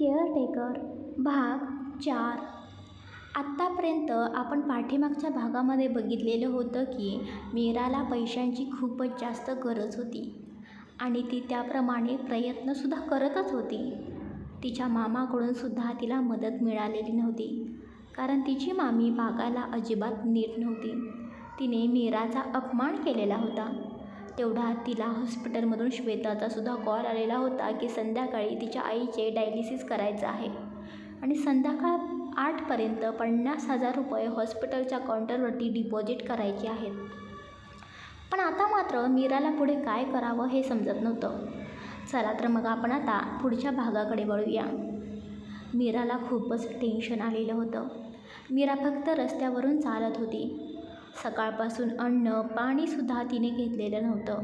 Caretaker भाग चार. आत्तापर्यंत आपण पाठीमागच्या भागामध्ये बघितलेलं होतं की मीराला पैशांची खूपच जास्त गरज होती आणि ती त्याप्रमाणे प्रयत्नसुद्धा करतच होती. तिच्या मामाकडून सुद्धा तिला मदत मिळालेली नव्हती कारण तिची मामी वागायला अजिबात नीट नव्हती. तिने मीराचा अपमान केलेला होता. तेवढा तिला हॉस्पिटलमधून श्वेताचा सुद्धा कॉल आलेला होता की संध्याकाळी तिच्या आईचे डायलिसिस करायचं आहे. आणि संध्याकाळ आठपर्यंत पन्नास हजार रुपये हॉस्पिटलच्या काउंटरवरती डिपॉझिट करायचे आहेत. पण आता मात्र मीराला पुढे काय करावं हे समजत नव्हतं. चला तर मग आपण आता पुढच्या भागाकडे वळूया. मीराला खूपच टेन्शन आलेलं होतं. मीरा फक्त रस्त्यावरून चालत होती. सकाळपासून अन्न पाणीसुद्धा तिने घेतलेलं नव्हतं.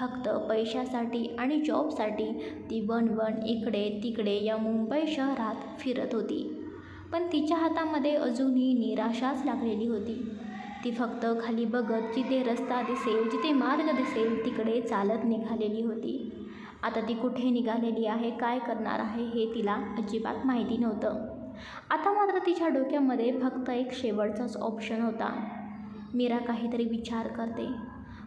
फक्त पैशासाठी आणि जॉबसाठी ती वन वन इकडे तिकडे या मुंबई शहरात फिरत होती. पण तिच्या हातामध्ये अजूनही निराशाच लागलेली होती. ती फक्त खाली बघत जिथे रस्ता दिसेल जिथे मार्ग दिसेल तिकडे चालत निघालेली होती. आता ती कुठे निघालेली आहे काय करणार आहे हे तिला अजिबात माहिती नव्हतं. आता मात्र तिच्या डोक्यामध्ये फक्त एक शेवटचाच ऑप्शन होता. मीरा काहीतरी विचार करते.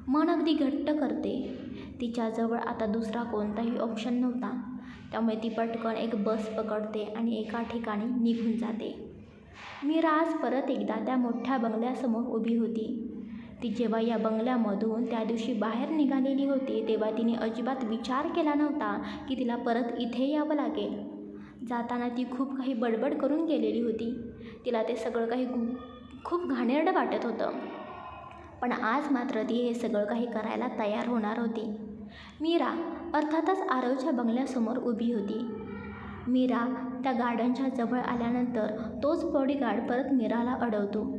मन अगदी घट्ट करते. तिच्याजवळ आता दुसरा कोणताही ऑप्शन नव्हता. त्यामुळे ती पटकन एक बस पकडते आणि एका ठिकाणी निघून जाते. मीरा आज परत एकदा त्या मोठ्या बंगल्यासमोर उभी होती. ती जेव्हा या बंगल्यामधून त्या दिवशी बाहेर निघालेली होती तेव्हा तिने अजिबात विचार केला नव्हता की तिला परत इथे यावं लागेल. जाताना ती खूप काही बडबड करून गेलेली होती. तिला ते सगळं काही खूप घाणेरडं वाटत होतं. पण आज मात्र ती हे सगळं काही करायला तयार होणार होती. मीरा अर्थातच आरवच्या बंगल्यासमोर उभी होती. मीरा त्या गार्डनच्या जवळ आल्यानंतर तोच बॉडीगार्ड परत मीराला अडवतो.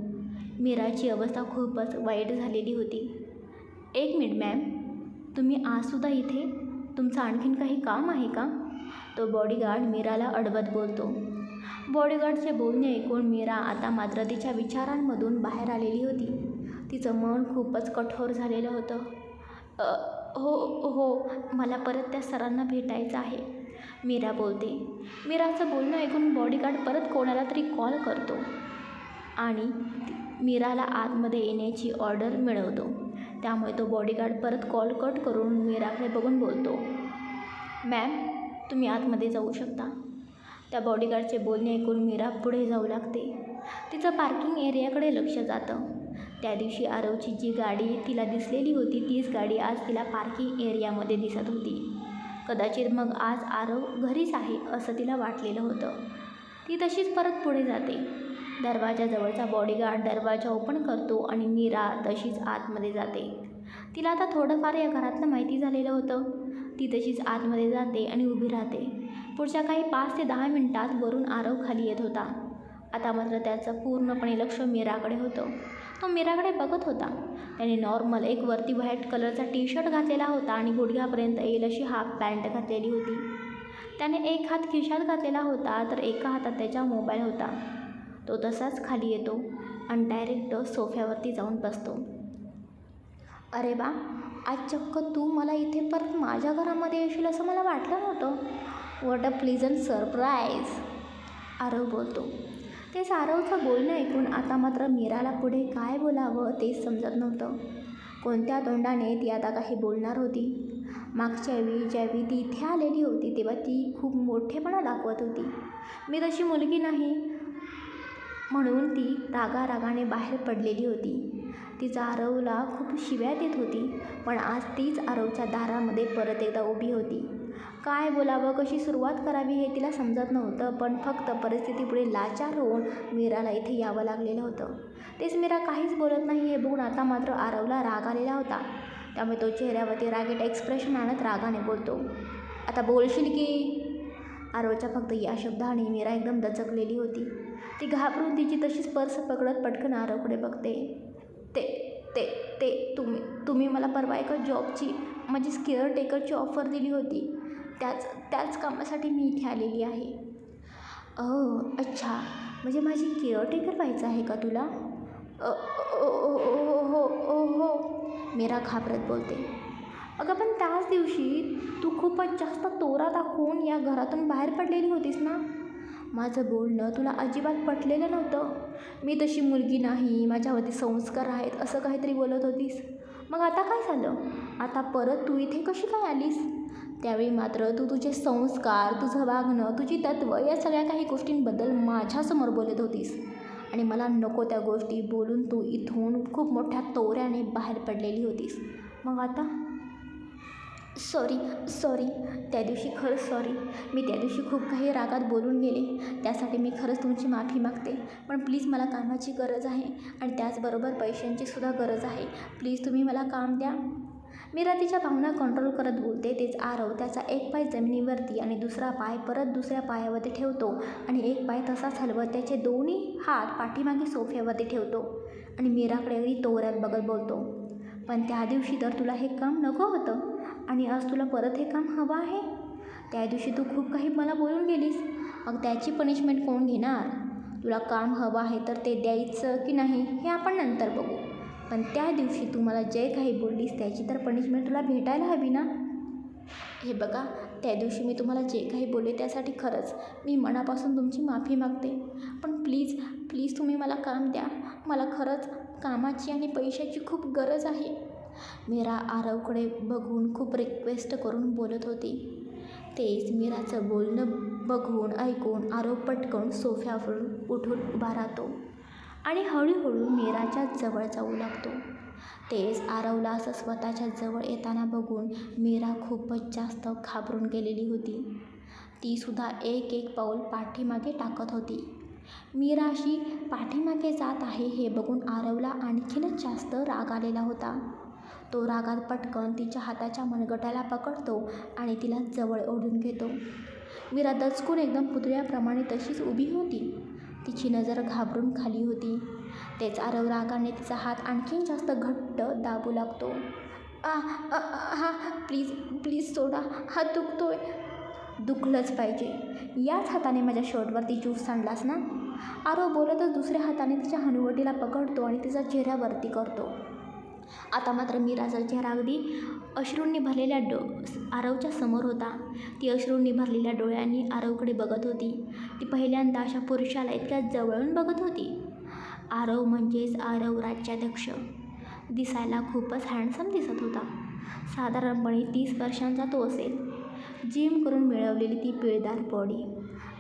मीराची अवस्था खूपच वाईट झालेली होती. एक मिनिट मॅम तुम्ही आजसुद्धा इथे? तुमचं आणखीन काही काम आहे का? तो बॉडीगार्ड मीराला अडवत बोलतो. बॉडीगार्डचे बोलणे ऐकून मीरा आता मात्र तिच्या विचारांमधून बाहेर आलेली होती. तिचं मन खूपच कठोर झालेलं होतं. हो हो मला परत त्या सरांना भेटायचं आहे. मीरा बोलते मीराचं बोलणं ऐकून बॉडीगार्ड परत कोणाला तरी कॉल करतो. आणि मीराला आतमध्ये येण्याची ऑर्डर मिळवतो. त्यामुळे तो बॉडीगार्ड परत कॉल कट करून मीराकडे बघून बोलतो मॅम तुम्ही आतमध्ये जाऊ शकता. त्या बॉडीगार्डचे बोलणे ऐकून मीरा पुढे जाऊ लागते. तिचं पार्किंग एरियाकडे लक्ष जातं. त्या दिवशी आरवची जी गाडी तिला दिसलेली होती. तीच गाडी आज तिला पार्किंग एरियामध्ये दिसत होती. कदाचित मग आज आरव घरीच आहे असं तिला वाटलेलं होतं. ती तशीच परत पुढे जाते. दरवाजाजवळचा बॉडीगार्ड दरवाजा ओपन करतो आणि मीरा तशीच आतमध्ये जाते. तिला आता थोडंफार या घरातलं माहिती झालेलं होतं. ती तशीच आतमध्ये जाते आणि उभी राहते. पुढच्या काही पाच ते दहा मिनटात वरून आरव खाली येत होता. आता मात्र त्याचं पूर्णपणे लक्ष मीराकडे होतं. तो मीराकडे बघत होता. त्याने नॉर्मल एक वरती व्हाईट कलरचा टी शर्ट घातलेला होता आणि गुडघ्यापर्यंत येईल अशी हाफ पॅन्ट घातलेली होती. त्याने एक हात खिशात घातलेला होता तर एका हातात त्याचा मोबाईल होता. तो तसाच खाली येतो आणि डायरेक्ट सोफ्यावरती जाऊन बसतो. अरे बा आज चक्क तू मला इथे परत माझ्या घरामध्ये येशील असं मला वाटलं नव्हतं. What a pleasant surprise Aarav बोलतो. ते सारवचं बोलणं ऐकून आता मात्र मीराला पुढे काय बोलावं तेच समजत नव्हतं. कोणत्या तोंडाने ती आता काही बोलणार होती? मागच्या वेळी ज्यावेळी ती इथे आलेली होती तेव्हा ती खूप मोठेपणा दाखवत होती. मी तशी मुलगी नाही. म्हणून ती रागारागाने बाहेर पडलेली होती. तिचा आरवला खूप शिव्या देत होती पण आज तीच आरवच्या दारामध्ये परत एकदा उभी होती. काय बोलावं कशी सुरुवात करावी हे तिला समजत नव्हतं पण फक्त परिस्थितीपुढे लाचार होऊन मीराला इथे यावं लागलेलं होतं. तेच मीरा काहीच बोलत नाही हे बघून आता मात्र आरवला राग आलेला होता. त्यामुळे तो चेहऱ्यावरती रागेट एक्सप्रेशन आणत रागाने बोलतो आता बोलशील की? आरवच्या फक्त या शब्दाने मीरा एकदम दचकलेली होती. ती घाबरून तिची तशीच पर्स पकडत पटकन आरवकडे बघते. ते ते ते तुम्ही तुम्ही मला परवा एका जॉबची माझी केअरटेकरची ऑफर दिली होती. त्याच त्याच कामासाठी मी इथे आलेली आहे. अ अच्छा. म्हणजे माझी केअरटेकर व्हायचं आहे का तुला? ओ ओ ओ हो, हो ओ हो. मीरा घाबरत बोलते. अगं पण त्याच दिवशी तू खूपच जास्त तोरा दाखवून या घरातून बाहेर पडलेली होतीस ना? माझं बोलणं तुला अजिबात पटलेलं नव्हतं. मी तशी मुलगी नाही माझ्यावरती संस्कार आहेत असं काहीतरी बोलत होतीस. मग आता काय झालं? आता परत तू इथे कशी काय आलीस? त्यावेळी मात्र तू तुझे संस्कार तुझं वागणं तुझी तत्व या सगळ्या काही गोष्टींबद्दल माझ्यासमोर बोलत होतीस. आणि मला नको त्या गोष्टी बोलून तू इथून खूप मोठ्या तोऱ्याने बाहेर पडलेली होतीस. मग आता? सॉरी सॉरी त्या दिवशी खरंच सॉरी मी त्या दिवशी खूप काही रागात बोलून गेले. त्यासाठी मी खरंच तुमची माफी मागते. पण प्लीज मला कामाची गरज आहे. आणि त्याचबरोबर पैशांची सुद्धा गरज आहे. प्लीज तुम्ही मला काम द्या. मीरा तिच्या भावना कंट्रोल करत बोलते तेच आरव त्याचा एक पाय जमिनीवरती आणि दुसरा पाय परत दुसऱ्या पायावरती ठेवतो आणि एक पाय तसाच हलवत त्याचे दोन्ही हात पाठीमागे सोफ्यावरती ठेवतो आणि मीराकडे अगदी तोऱ्यात बघत बोलतो पण त्या दिवशी तर तुला हे काम नको होतं आणि आज तुला परत हे काम हवं आहे. त्या दिवशी तू खूप काही मला बोलून गेलीस. मग त्याची पनिशमेंट कोण घेणार? तुला काम हवं आहे तर ते द्यायचं की नाही हे आपण नंतर बघू. पण त्या दिवशी तू मला जे काही बोललीस त्याची तर पनिशमेंट तुला भेटायला हवी ना? हे बघा त्या दिवशी मी तुम्हाला जे काही बोलले त्यासाठी खरंच मी मनापासून तुमची माफी मागते. पण प्लीज प्लीज तुम्ही मला काम द्या. मला खरंच कामाची आणि पैशाची खूप गरज आहे. मीरा आरवकडे बघून खूप रिक्वेस्ट करून बोलत होती. तेच मीराचं बोलणं बघून ऐकून आरव पटकन सोफ्यावरून उठून उभा राहतो. आणि हळूहळू मीराच्या जवळ जाऊ लागतो. तेच आरवला असं स्वतःच्या जवळ येताना बघून मीरा खूपच जास्त घाबरून गेलेली होती. तीसुद्धा एक एक पाऊल पाठीमागे टाकत होती. मीरा अशी पाठीमागे जात आहे हे बघून आरवला आणखीनच जास्त राग आलेला होता. तो रागात पटकन तिच्या हाताच्या मनगटाला पकडतो आणि तिला जवळ ओढून घेतो. मीरा दचकून एकदम पुतळ्याप्रमाणे तशीच उभी होती. तिची नजर घाबरून खाली होती. तेच आरव रागाने तिचा हात आणखीन जास्त घट्ट दाबू लागतो. आ हा प्लीज प्लीज सोडा हा दुखतोय. दुखलंच पाहिजे. याच हाताने माझ्या शर्टवरती ज्यूस सांडलास ना? आरव बोलतच दुसऱ्या हाताने तिच्या हनुवटीला पकडतो आणि तिचा चेहऱ्यावरती करतो. आता मात्र मीराचा चेहरा अगदी अश्रूंनी भरलेल्या डो आरवच्या समोर होता. ती अश्रूंनी भरलेल्या डोळ्यांनी आरवकडे बघत होती. ती पहिल्यांदा अशा पुरुषाला इतक्या जवळून बघत होती. आरव म्हणजेच आरव राज्याध्यक्ष. दिसायला खूपच हँडसम दिसत होता. साधारणपणे तीस वर्षांचा तो असेल. जिम करून मिळवलेली ती पिळदार बॉडी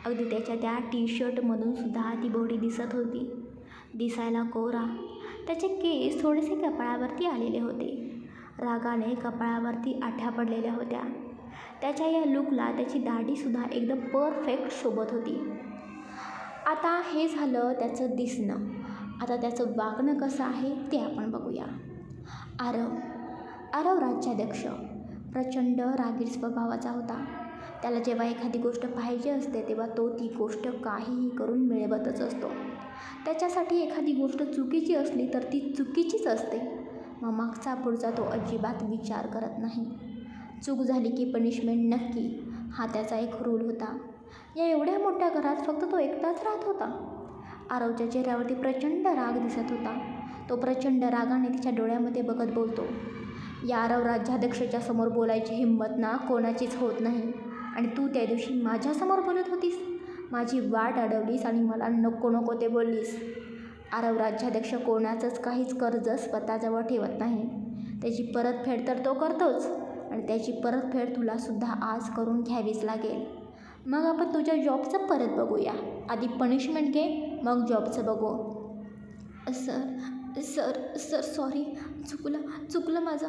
अगदी त्याच्या त्या टी शर्टमधून सुद्धा ती बॉडी दिसत होती. दिसायला कोरा त्याचे केस थोडेसे कपाळावरती आलेले होते. रागाने कपाळावरती आठ्या पडलेल्या होत्या. त्याच्या या लुकला त्याची दाढीसुद्धा एकदम परफेक्ट सोबत होती. आता हे झालं त्याचं दिसणं. आता त्याचं वागणं कसं आहे ते आपण बघूया. आरव. आरव राज्याध्यक्ष. प्रचंड रागीर स्वभावाचा होता. त्याला जेव्हा एखादी गोष्ट पाहिजे असते तेव्हा तो ती गोष्ट काहीही करून मिळवतच असतो. त्याच्यासाठी एखादी गोष्ट चुकीची असली तर ती चुकीचीच असते. मग मागचा पुढचा तो अजिबात विचार करत नाही. चूक झाली की पनिशमेंट नक्की. हा त्याचा एक रूल होता. या एवढ्या मोठ्या घरात फक्त तो एकटाच राहत होता. आरवच्या चेहऱ्यावरती प्रचंड राग दिसत होता. तो प्रचंड रागाने तिच्या डोळ्यामध्ये बघत बोलतो. या आरव राज्याध्यक्षाच्या समोर बोलायची हिंमत ना कोणाचीच होत नाही. आणि तू त्या दिवशी माझ्यासमोर बोलत होतीस. माझी वाट अडवलीस आणि मला नको नको ते बोललीस. आरव राज्याध्यक्ष कोणाचंच काहीच कर्ज स्वतःजवळ ठेवत नाही. त्याची परतफेड तर तो करतोच आणि त्याची परतफेड तुलासुद्धा आज करून घ्यावीच लागेल. मग आपण तुझ्या जॉबचं परत बघूया. आधी पनिशमेंट घे मग जॉबचं बघू. Sir sir sir sorry. चुकलं चुकलं माझं.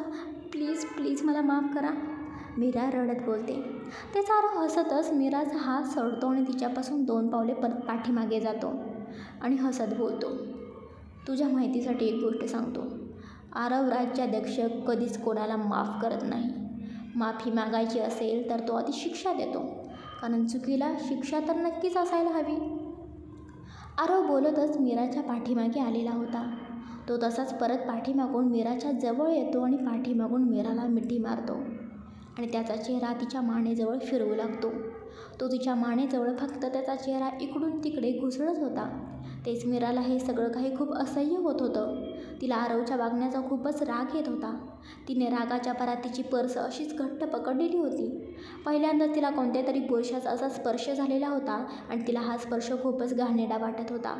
प्लीज प्लीज मला माफ करा. मीरा रडत बोलते. ते सारं हसतच मीराचा हात सोडतो आणि तिच्यापासून दोन पावले पर पाठीमागे जातो आणि हसत बोलतो. तुझ्या माहितीसाठी एक गोष्ट सांगतो. आरव राज्याध्यक्ष कधीच कोणाला माफ करत नाही. माफी मागायची असेल तर तो आधी शिक्षा देतो. कारण चुकीला शिक्षा तर नक्कीच असायला हवी. आरव बोलतच मीराच्या पाठीमागे आलेला होता. तो तसाच परत पाठीमागून मीराच्या जवळ येतो आणि पाठीमागून मीराला मिठी मारतो. आणि त्याचा चेहरा तिच्या मानेजवळ फिरवू लागतो. तो तिच्या मानेजवळ फक्त त्याचा चेहरा इकडून तिकडे घुसळत होता. तेच मीराला हे सगळं काही खूप असह्य होत होतं. तिला आरवच्या वागण्याचा खूपच राग येत होता. तिने रागाच्या परात तिची पर्स अशीच घट्ट पकडलेली होती. पहिल्यांदा तिला कोणत्या तरी पुरुषाचा असा स्पर्श झालेला होता आणि तिला हा स्पर्श खूपच घाणेरडा वाटत होता.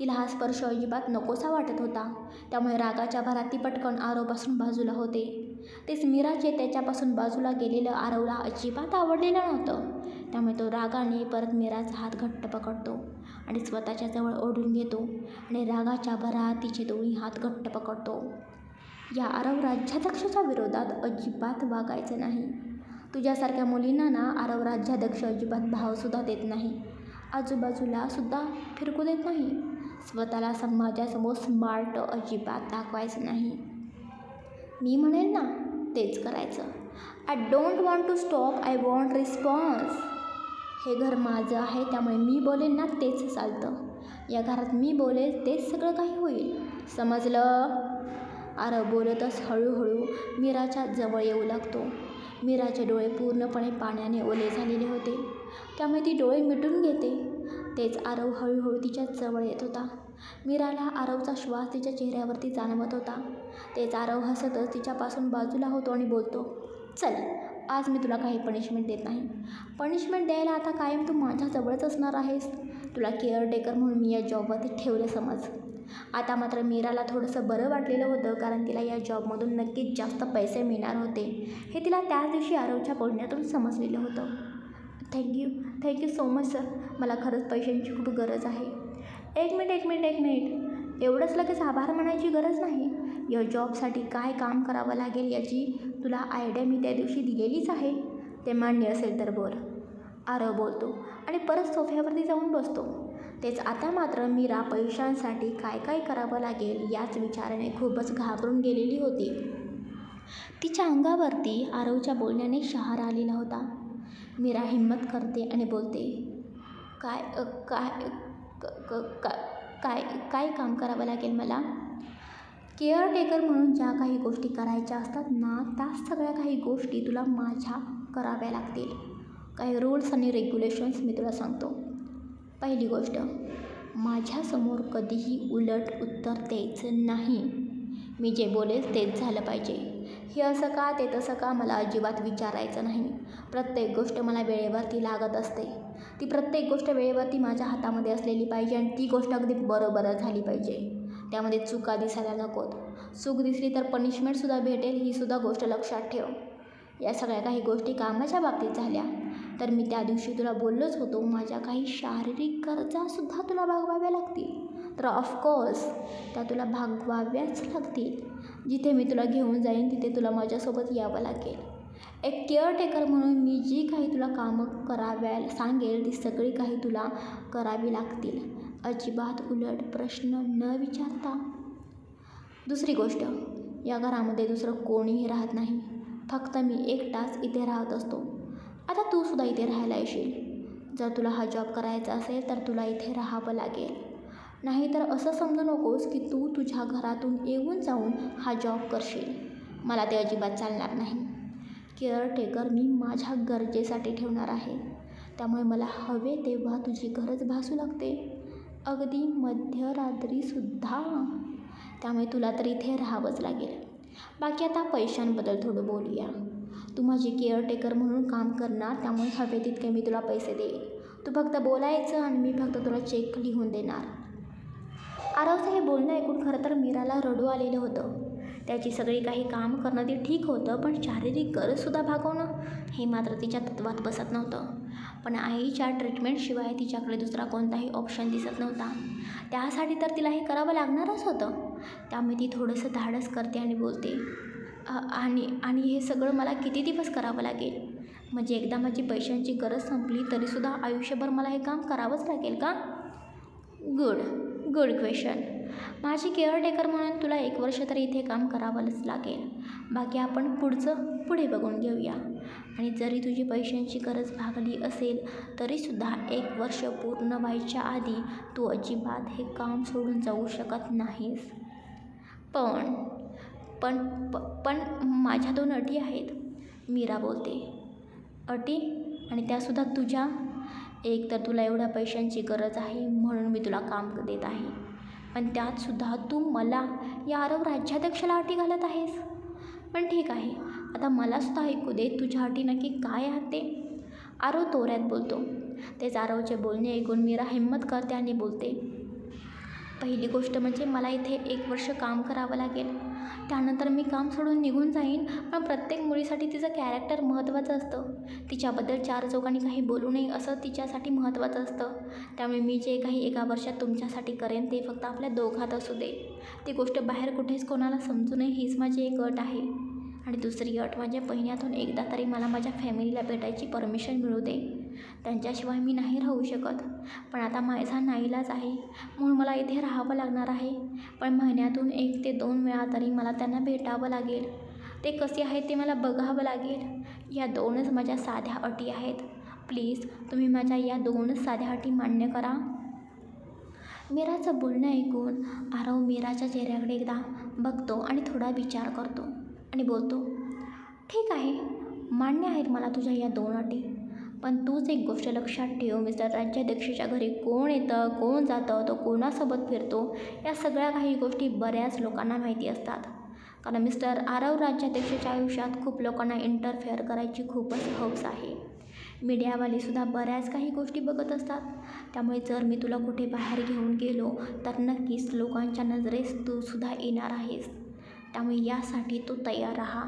तिला हा स्पर्श अजिबात नकोसा वाटत होता. त्यामुळे रागाच्या भरात ती पटकन आरवपासून बाजूला होते. तेच मीराचे त्याच्यापासून बाजूला गेलेलं आरवला अजिबात आवडलेलं नव्हतं. त्यामुळे तो रागाने परत मीराचा हात घट्ट पकडतो आणि स्वतःच्या जवळ ओढून घेतो आणि रागाच्या भरात तिचे दोन्ही हात घट्ट पकडतो. या आरव राज्याध्यक्षाच्या विरोधात अजिबात वागायचं नाही. तुझ्यासारख्या मुलींना ना आरव राज्याध्यक्ष अजिबात भावसुद्धा देत नाही. आजूबाजूला सुद्धा फिरकू देत नाही. स्वतःला समाजासमोर स्मार्ट अजिबात दाखवायचं नाही. मी म्हणेन ना तेच करायचं. I don't want to stop I want response हे घर माझं आहे त्यामुळे मी बोलेन ना तेच चालतं. या घरात मी बोलेल तेच सगळं काही होईल. समजलं? अरे बोलतच हळूहळू मीराच्या जवळ येऊ लागतो. मीराचे डोळे पूर्णपणे पाण्याने ओले झालेले होते. त्यामुळे ती डोळे मिटून घेते. तेच आरव हळूहळू तिच्या जवळ येत होता. मीराला आरवचा श्वास तिच्या चेहऱ्यावरती जाणवत होता. तेच आरव हसतच तिच्यापासून बाजूला होतो आणि बोलतो चल आज मी तुला काही पनिशमेंट देत नाही. पनिशमेंट द्यायला आता कायम तू माझ्याजवळच असणार आहेस. तुला केअरटेकर म्हणून मी या जॉबवरती ठेवले समज. आता मात्र मीराला थोडंसं बरं वाटलेलं होतं कारण तिला या जॉबमधून नक्कीच जास्त पैसे मिळणार होते. हे तिला त्याच दिवशी आरवच्या बोलण्यातून समजलेलं होतं. Thank you thank you so much sir मला खरंच पैशांची खूप गरज आहे. एक मिनिट एक मिनिट एक मिनिट. एवढंच लगेच आभार मानायची गरज नाही. या जॉबसाठी काय काम करावं लागेल याची तुला आयडिया मी त्या दिवशी दिलेलीच आहे. ते मान्य असेल तर बोल. आरव बोलतो. आणि परत सोफ्यावरती जाऊन बसतो. तेच आता मात्र मीरा पैशांसाठी काय काय करावं लागेल याच विचाराने खूपच घाबरून गेलेली होती. तिच्या अंगावरती आरवच्या बोलण्याने शहार आलेला होता. मीरा हिम्मत करते आणि बोलते काय काय क- क- का- काय काय काम करावं लागेल मला? केअरटेकर म्हणून ज्या काही गोष्टी करायच्या असतात ना त्या सगळ्या काही गोष्टी तुला माझ्या कराव्या लागतील. काही रूल्स आणि रेग्युलेशन्स मी तुला सांगतो. पहिली गोष्ट माझ्यासमोर कधीही उलट उत्तर द्यायचं नाही. मी जे बोलेल तेच झालं पाहिजे. हे असं का ते तसं का मला अजिबात विचारायचं नाही. प्रत्येक गोष्ट मला वेळेवरती लागत असते. ती प्रत्येक गोष्ट वेळेवरती माझ्या हातामध्ये असलेली पाहिजे आणि ती गोष्ट अगदी बरोबरच झाली पाहिजे. त्यामध्ये चुका दिसायला नकोत. चूक दिसली तर पनिशमेंटसुद्धा भेटेल ही सुद्धा गोष्ट लक्षात ठेव. या सगळ्या काही गोष्टी कामाच्या बाबतीत झाल्या. तर मी त्या दिवशी तुला बोललोच होतो माझ्या काही शारीरिक गरजासुद्धा तुला भागवाव्या लागतील. तर ऑफकोर्स त्या तुला भागवाव्याच लागतील. जिथे मी तुला घेऊन जाईन तिथे तुला माझ्यासोबत यावं लागेल. एक केअरटेकर म्हणून मी जी काही तुला कामं कराव्या सांगेल ती सगळी काही तुला करावी लागतील. अजिबात उलट प्रश्न न विचारता. दुसरी गोष्ट या घरामध्ये दुसरं कोणीही राहत नाही. फक्त मी एकटाच इथे राहत असतो. आता तू सुद्धा इथे राहायला येशील. जर तुला हा जॉब करायचा असेल तर तुला इथे राहावं लागेल. नाहीतर असं समजू नकोस की तू तुझ्या घरातून येऊन जाऊन हा जॉब करशील. मला ते अजिबात चालणार नाही. केअरटेकर मी माझ्या गरजेसाठी ठेवणार आहे. त्यामुळे मला हवे तेव्हा तुझी गरज भासू लागते. अगदी मध्यरात्रीसुद्धा त्यामुळे तुला तर इथे राहावंच लागेल. बाकी आता पैशांबद्दल थोडं बोलूया. तू माझी केअरटेकर म्हणून काम करणार त्यामुळे हवे तितके मी तुला पैसे देईन. तू फक्त बोलायचं आणि मी फक्त तुला चेक लिहून देणार. आरवचं हे बोलणं ऐकून खरं तर मीराला रडू आलेलं होतं. त्याची सगळी काही काम करणं ते ठीक होतं पण शारीरिक गरजसुद्धा भागवणं हे मात्र तिच्या तत्वात बसत नव्हतं. पण आईच्या ट्रीटमेंटशिवाय तिच्याकडे दुसरा कोणताही ऑप्शन दिसत नव्हता. त्यासाठी तर तिला हे करावं लागणारच होतं. त्यामुळे ती थोडंसं धाडस करते आणि बोलते आणि आणि हे सगळं मला किती दिवस करावं लागेल? म्हणजे एकदा माझी पैशांची गरज संपली तरीसुद्धा आयुष्यभर मला हे काम करावंच लागेल का? गुड. गुड क्वेश्चन माझी केअरटेकर म्हणून तुला एक वर्ष तरी इथे काम करावंच लागेल. बाकी आपण पुढचं पुढे बघून घेऊया. आणि जरी तुझी पैशांची गरज भागली असेल तरीसुद्धा एक वर्ष पूर्ण व्हायच्या आधी तू अजिबात हे काम सोडून जाऊ शकत नाहीस. पण पण प- पण माझ्या दोन अटी आहेत. मीरा बोलते. अटी आणि त्यासुद्धा तुझ्या? एक तर तुला एवढ्या पैशांची गरज आहे म्हणून मी तुला काम देत आहे. पण त्यातसुद्धा तू मला या आरव राज्याध्यक्षाला अटी घालत आहेस. पण ठीक आहे आता मलासुद्धा ऐकू दे तुझ्या अटी नक्की काय आहे ते. आरव तोऱ्यात बोलतो. तेच आरवचे बोलणे ऐकून मीरा हिंमत करते आणि बोलते पहिली गोष्ट म्हणजे मला इथे एक वर्ष काम करावं लागेल. त्यानंतर मी काम सोडून निघून जाईन पण प्रत्येक मुलीसाठी तिचं कॅरेक्टर महत्त्वाचं असतं. तिच्याबद्दल चार चौघांनी काही बोलू नये असं तिच्यासाठी महत्त्वाचं असतं. त्यामुळे मी जे काही एका वर्षात तुमच्यासाठी करेन ते फक्त आपल्या दोघात असू दे. ती गोष्ट बाहेर कुठेच कोणाला समजू नये हीच माझी एक अट आहे. आणि दुसरी अट म्हणजे महिन्यातून एकदा तरी मला माझ्या फॅमिलीला भेटायची परमिशन मिळू दे. त्यांच्याशिवाय मी नाही राहू शकत. पण आता माझा नाईलाज आहे. म्हणून मला इथे राहावं लागणार आहे. पण महिन्यातून एक ते दोन वेळा तरी मला त्यांना भेटावं लागेल. ते कसे आहेत ते मला बघावं लागेल. या दोनच माझ्या साध्या अटी आहेत. प्लीज तुम्ही माझ्या या दोनच साध्या अटी मान्य करा. मीराचं बोलणं ऐकून आरव मीराच्या चेहऱ्याकडे एकदा बघतो आणि थोडा विचार करतो आणि बोलतो ठीक आहे मान्य आहेत मला तुझ्या या दोन अटी. पण तूच एक गोष्ट लक्षात ठेव मिस्टर राज्याध्यक्षाच्या घरी कोण येतं कोण जातं तो कोणासोबत फिरतो या सगळ्या काही गोष्टी बऱ्याच लोकांना माहिती असतात. कारण मिस्टर आरव राज्याध्यक्षाच्या आयुष्यात खूप लोकांना इंटरफेअर करायची खूपच हौस आहे. मीडियावालेसुद्धा बऱ्याच काही गोष्टी बघत असतात. त्यामुळे जर मी तुला कुठे बाहेर घेऊन गेलो तर नक्कीच लोकांच्या नजरेस तूसुद्धा येणार आहेस. त्यामुळे यासाठी तू तयार राहा.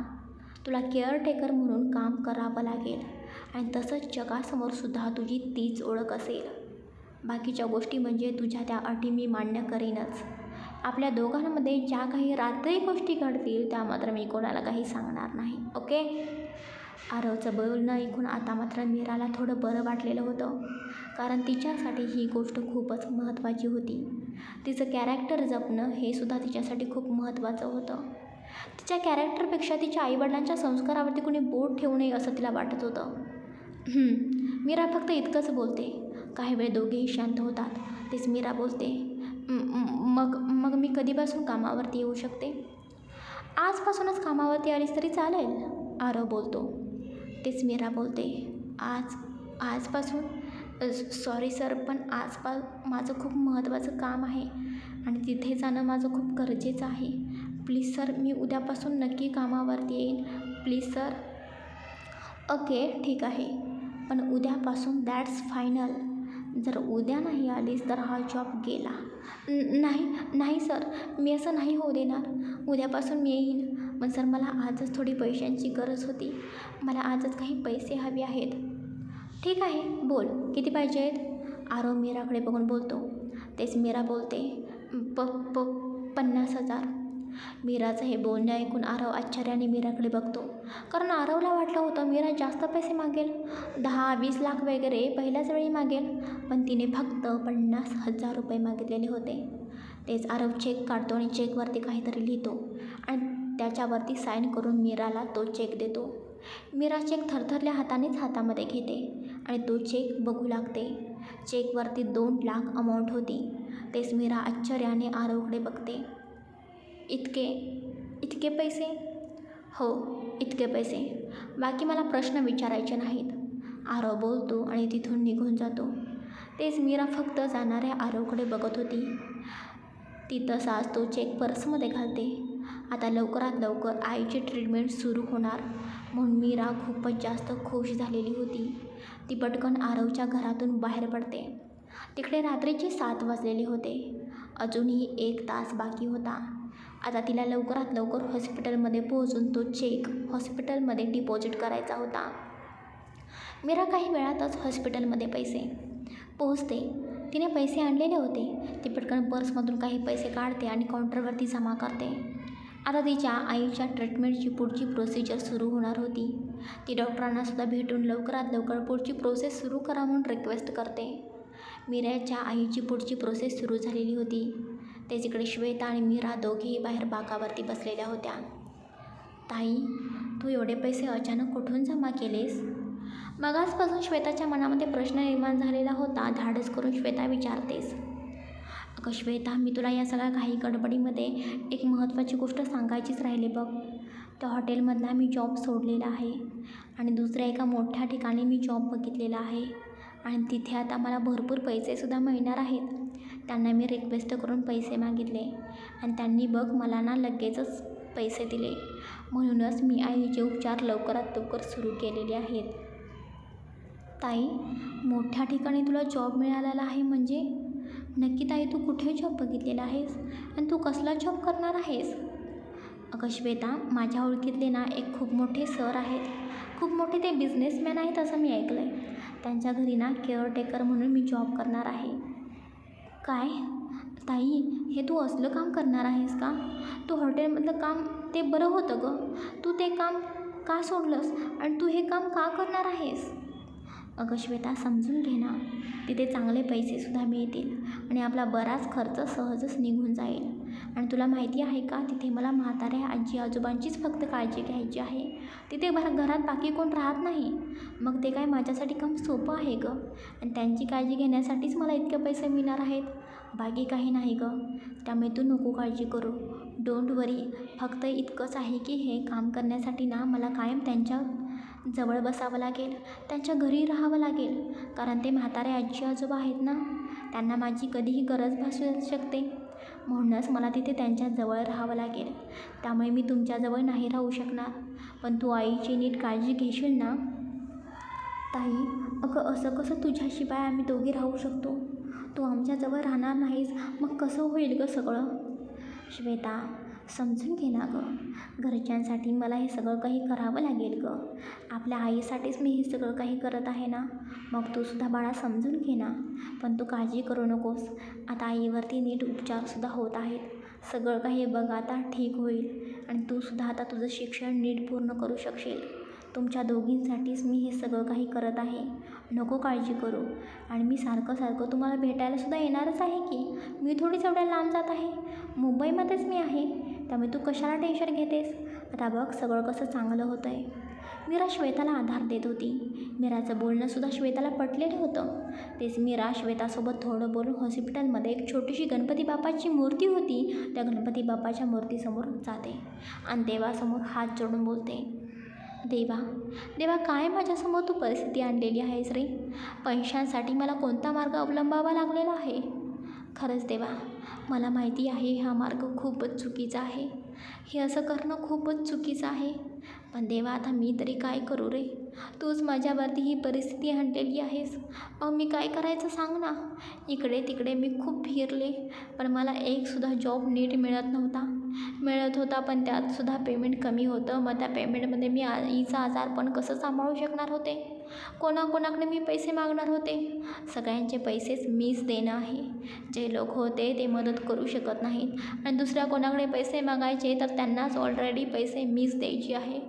तुला केअरटेकर म्हणून काम करावं लागेल. आणि तसंच जगासमोरसुद्धा तुझी तीच ओळख असेल. बाकीच्या गोष्टी म्हणजे तुझ्या त्या अटी मी मान्य करीनच. आपल्या दोघांमध्ये ज्या काही रात्री गोष्टी घडतील त्या मात्र मी कोणाला काही सांगणार नाही ओके? आरवचं बोलणं ऐकून आता मात्र मीराला थोडं बरं वाटलेलं होतं. कारण तिच्यासाठी ही गोष्ट खूपच महत्त्वाची होती. तिचं कॅरेक्टर जपणं हे सुद्धा तिच्यासाठी खूप महत्त्वाचं होतं. तिच्या कॅरेक्टरपेक्षा तिच्या आईवडिलांच्या संस्कारावरती कोणी बोट ठेवू नये असं तिला वाटत होतं. मीरा फक्त इतकंच बोलते. काही वेळ दोघेही शांत होतात. तेच मीरा बोलते मग मग मी कधीपासून कामावरती येऊ शकते? आजपासूनच कामावरती आलीस तरी चालेल आरव बोलतो. तेच मीरा बोलते आज आजपासून? सॉरी सर पण आजपा माझं खूप महत्त्वाचं काम आहे आणि तिथे जाणं माझं खूप गरजेचं आहे. प्लीज सर मी उद्यापासून नक्की कामावरती येईन. Please sir. ओके ठीक आहे. पण उद्यापासून दॅट्स फायनल. जर उद्या नाही आलीस तर हा जॉब गेला. नाही नाही सर मी असं नाही होऊ देणार. उद्यापासून मी येईन. पण सर मला आजच थोडी पैशांची गरज होती. मला आजच काही पैसे हवे आहेत. ठीक आहे बोल. किती पाहिजे आहेत? आरव मीराकडे बघून बोलतो. तेच मीरा बोलते. प प पन्नास हजार. मीराचं हे बोलणं ऐकून आरव आश्चर्याने मीराकडे बघतो. कारण आरवला वाटलं होतं मीरा जास्त पैसे मागेल. दहा वीस लाख वगैरे पहिल्याच वेळी मागेल. पण तिने फक्त पन्नास हजार रुपये मागितलेले होते. तेच आरव चेक काढतो आणि चेकवरती काहीतरी लिहितो. आणि त्याच्यावरती साईन करून मीराला तो चेक देतो. मीरा चेक थरथरल्या हातानेच हातामध्ये घेते आणि तो चेक बघू लागते. चेकवरती दोन लाख अमाऊंट होती. तेच मीरा आश्चर्याने आरवकडे बघते. इतके इतके पैसे? हो इतके पैसे. बाकी मला प्रश्न विचारायचे नाहीत. आरव बोलतो आणि तिथून निघून जातो. तेच मीरा फक्त जाणाऱ्या आरवकडे बघत होती. ती तसाच तो चेक पर्समध्ये घालते. आता लवकरात लवकर आईची ट्रीटमेंट सुरू होणार म्हणून मीरा खूपच जास्त खुश झालेली होती. ती पटकन आरवच्या घरातून बाहेर पडते. तिकडे रात्रीचे सात वाजलेले होते. अजूनही एक तास बाकी होता. आता तिला लवकरात लवकर हॉस्पिटलमध्ये पोहोचून तो चेक हॉस्पिटलमध्ये डिपॉझिट करायचा होता. मीरा काही वेळातच हॉस्पिटलमध्ये पैसे पोहोचते. तिने पैसे आणलेले होते. ती पटकन पर्समधून काही पैसे काढते आणि काउंटरवरती जमा करते. आता तिच्या आईच्या ट्रीटमेंटची पुढची प्रोसिजर सुरू होणार होती. ती डॉक्टरांनासुद्धा भेटून लवकरात लवकर पुढची प्रोसेस सुरू करा म्हणून रिक्वेस्ट करते. मीराच्या आईची पुढची प्रोसेस सुरू झालेली होती. ते जिकडे श्वेता आणि मीरा दोघेही बाहेर बागावरती बसलेल्या होत्या. ताई तू एवढे पैसे अचानक कुठून जमा केलेस? मगाचपासून श्वेताच्या मनामध्ये प्रश्न निर्माण झालेला होता धाडस करून श्वेता विचारतेस. अगं श्वेता मी तुला या सगळ्या काही गडबडीमध्ये एक महत्त्वाची गोष्ट सांगायचीच राहिली बघ. त्या हॉटेलमधला मी जॉब सोडलेला आहे आणि दुसऱ्या एका मोठ्या ठिकाणी मी जॉब बघितलेला आहे आणि तिथे आता मला भरपूर पैसेसुद्धा मिळणार आहेत. त्यांना मी रिक्वेस्ट करून पैसे मागितले. आणि त्यांनी बघ मला ना लगेचच पैसे दिले. म्हणूनच मी आईचे उपचार लवकरात लवकर सुरू केलेले आहेत. ताई मोठ्या ठिकाणी तुला जॉब मिळालेला आहे म्हणजे? नक्की ताई तू कुठे जॉब बघितलेला आहेस? आणि तू कसला जॉब करणार आहेस? अगं श्वेता माझ्या ओळखीतले ना एक खूप मोठे सर आहेत. खूप मोठे ते बिझनेसमॅन आहेत असं मी ऐकलं आहे त्यांच्या घरी ना केअरटेकर म्हणून मी जॉब करणार आहे. काय? ताई हे तू असलं काम करणार आहेस का? तू हॉटेलमधलं काम ते बरं होतं गं. तू ते काम का सोडलंस आणि तू हे काम का करणार आहेस? अगं श्वेता समजून घे ना. तिथे चांगले पैसेसुद्धा मिळतील आणि आपला बराच खर्च सहजच निघून जाईल. आणि तुला माहिती आहे का? तिथे मला म्हाताऱ्या आजी आजोबांचीच फक्त काळजी घ्यायची आहे. तिथे भर घरात बाकी कोण राहत नाही? मग ते काय माझ्यासाठी काम सोपं आहे गं? आणि त्यांची काळजी घेण्यासाठीच मला इतके पैसे मिळणार आहेत? बाकी काही नाही गं. त्यामुळे तू नको काळजी करू. डोंट वरी फक्त इतकंच आहे की हे काम करण्यासाठी ना मला कायम त्यांच्या जवळ बसावं लागेल. त्यांच्या घरी राहावं लागेल. कारण ते म्हातारे आजी आजोबा आहेत ना? त्यांना माझी कधीही गरज भासू शकते. म्हणूनच मला तिथे त्यांच्याजवळ राहावं लागेल. त्यामुळे मी तुमच्याजवळ नाही राहू शकणार. पण तू आईची नीट काळजी घेशील ना? ताई अगं असं कसं तुझ्याशिवाय आम्ही दोघे राहू शकतो? तू आमच्याजवळ राहणार नाहीस. मग कसं होईल गं सगळं? श्वेता समजून घे ना गं. घरच्यांसाठी मला हे सगळं काही करावं लागेल गं. आपल्या आईसाठीच मी हे सगळं काही करत आहे ना? मग तू सुद्धा बाळा समजून घे ना. पण तू काळजी करू नकोस. आता आईवरती नीट उपचारसुद्धा होत आहेत. सगळं काही बघ आता ठीक होईल. आणि तू सुद्धा आता तुझं शिक्षण नीट पूर्ण करू शकशील. तुमच्या दोघींसाठीच मी हे सगळं काही करत आहे. नको काळजी करू. आणि मी सारखं सारखं तुम्हाला भेटायलासुद्धा येणारच आहे की? मी थोडीच एवढ्या लांब जात आहे. मुंबईमध्येच मी आहे. त्यामुळे तू कशाला टेन्शन घेतेस? आता बघ सगळं कसं चांगलं होतं आहे मीरा श्वेताला आधार देत होती. मीराचं बोलणंसुद्धा श्वेताला पटलेलं होतं. तेच मीरा श्वेतासोबत थोडं बोलून हॉस्पिटलमध्ये एक छोटीशी गणपती बाप्पाची मूर्ती होती. त्या गणपती बाप्पाच्या मूर्तीसमोर जाते. आणि देवासमोर हात जोडून बोलते. देवा देवा काय माझ्यासमोर तू परिस्थिती आणलेली आहेस रे? पैशांसाठी मला कोणता मार्ग अवलंबावा लागलेला आहे? खरंच देवा मला माहिती आहे हा मार्ग खूपच चुकीचा आहे. हे असं करणं खूपच चुकीचं आहे. पण देवा आता मी तरी काय करू रे? तूच माझ्यावरती ही परिस्थिती आणलेली आहेस. मग मी काय करायचं सांग ना? इकडे तिकडे मी खूप फिरले पण मला एकसुद्धा जॉब नीट मिळत नव्हता. मिळत होता पण त्यातसुद्धा पेमेंट कमी होतं. मग त्या पेमेंटमध्ये मी आईचा आजारपण कसं सांभाळू शकणार होते? कोणाकोणाकडे मी पैसे मागणार होते? सगळ्यांचे पैसेच मीच देणं आहे. जे लोक होते ते मदत करू शकत नाहीत. आणि दुसऱ्या कोणाकडे पैसे मागायचे तर त्यांनाच ऑलरेडी पैसे मीच द्यायची आहे.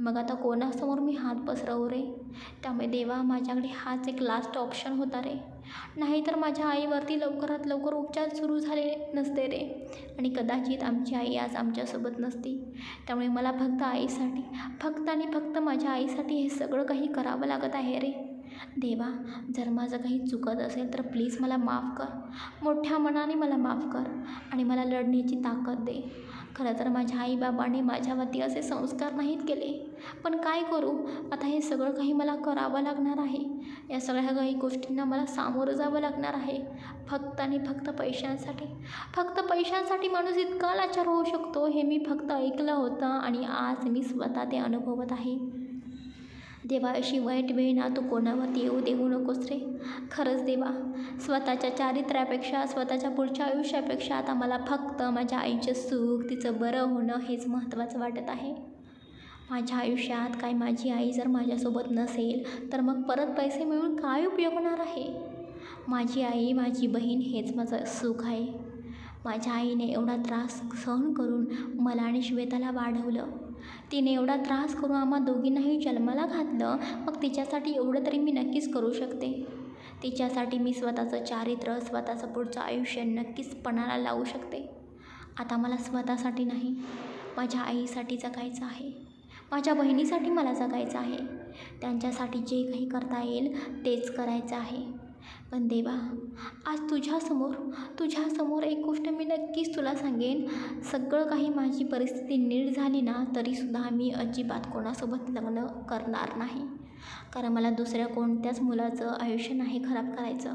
मग आता कोणासमोर मी हात पसरवू रे? त्यामुळे देवा माझ्याकडे हाच एक लास्ट ऑप्शन होता रे. नाहीतर माझ्या आईवरती लवकरात लवकर उपचार सुरू झाले नसते रे. आणि कदाचित आमची आई आज आमच्यासोबत नसती. त्यामुळे मला फक्त आईसाठी फक्त आणि फक्त माझ्या आईसाठी हे सगळं काही करावं लागत आहे रे. देवा जर माझं काही चुकत असेल तर प्लीज मला माफ कर. मोठ्या मनाने मला माफ कर आणि मला लढण्याची ताकद दे. खरं तर माझ्या आईबाबांनी माझ्यावरती असे संस्कार नाहीत केले. पण काय करू? आता हे सगळं काही मला करावं लागणार आहे. या सगळ्या काही गोष्टींना मला सामोरं जावं लागणार आहे. फक्त आणि फक्त पैशांसाठी. फक्त पैशांसाठी माणूस इतका लाचार होऊ शकतो हे मी फक्त ऐकलं होतं आणि आज मी स्वतः ते अनुभवत आहे. देवा अशी वाईट वेळ ना तू कोणावरती येऊ देऊ नकोस रे. खरंच देवा स्वतःच्या चारित्र्यापेक्षा स्वतःच्या पुढच्या आयुष्यापेक्षा आता मला फक्त माझ्या आईचं सुख तिचं बरं होणं हेच महत्त्वाचं वाटत आहे. माझ्या आयुष्यात काय माझी आई जर माझ्यासोबत नसेल तर मग परत पैसे मिळून काय उपयोग होणार आहे? माझी आई माझी बहीण हेच माझं सुख आहे. माझ्या आईने एवढा त्रास सहन करून मला आणि श्वेताला वाढवलं. तिने एवढा त्रास करून आम्हा दोघींनाही जन्माला घातलं मग तिच्यासाठी एवढं तरी मी नक्कीच करू शकते. तिच्यासाठी मी स्वतःचं चारित्र्य स्वतःचं पुढचं आयुष्य नक्कीच पणाला लावू शकते. आता मला स्वतःसाठी नाही माझ्या आईसाठी जगायचं आहे. माझ्या बहिणीसाठी मला जगायचं आहे. त्यांच्यासाठी जे काही करता येईल तेच करायचं आहे. पण देवा आज तुझ्यासमोर तुझ्यासमोर एक गोष्ट मी नक्कीच तुला सांगेन. सगळं काही माझी परिस्थिती नीट झाली ना तरीसुद्धा मी अजिबात कोणासोबत लग्न करणार नाही. कारण मला दुसऱ्या कोणत्याच मुलाचं आयुष्य नाही खराब करायचं.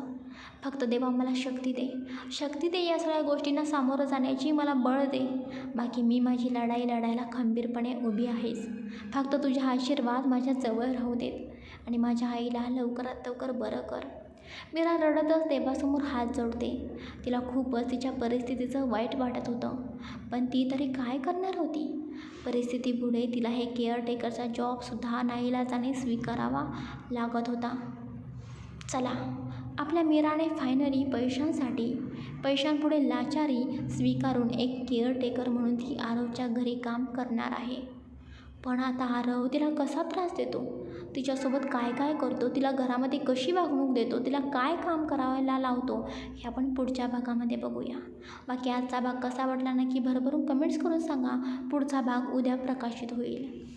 फक्त देवा मला शक्ती दे. शक्ती दे या सगळ्या गोष्टींना सामोरं जाण्याची मला बळ दे. बाकी मी माझी लढाई लढायला खंबीरपणे उभी आहेच. फक्त तुझा आशीर्वाद माझ्या जवळ राहू देत. आणि माझ्या आईला लवकरात लवकर बरं कर. मीरा रडतच देवासमोर हात जोडते. तिला खूपच तिच्या परिस्थितीचं वाईट वाटत होतं. पण ती तरी काय करणार होती? परिस्थितीपुढे तिला हे केअरटेकरचा जॉबसुद्धा नाईलाजाने स्वीकारावा लागत होता. चला आपल्या मीराने फायनली पैशांसाठी पैशांपुढे लाचारी स्वीकारून एक केअरटेकर म्हणून ती आरवच्या घरी काम करणार आहे. पण आता आरव तिला कसा त्रास देतो? तिच्यासोबत काय काय करतो तिला घरामध्ये कशी वागणूक देतो तिला काय काम करायला लावतो हे आपण पुढच्या भागामध्ये बघूया. बाकी आजचा भाग कसा वाटला नक्की भरभरून कमेंट्स करून सांगा. पुढचा भाग उद्या प्रकाशित होईल.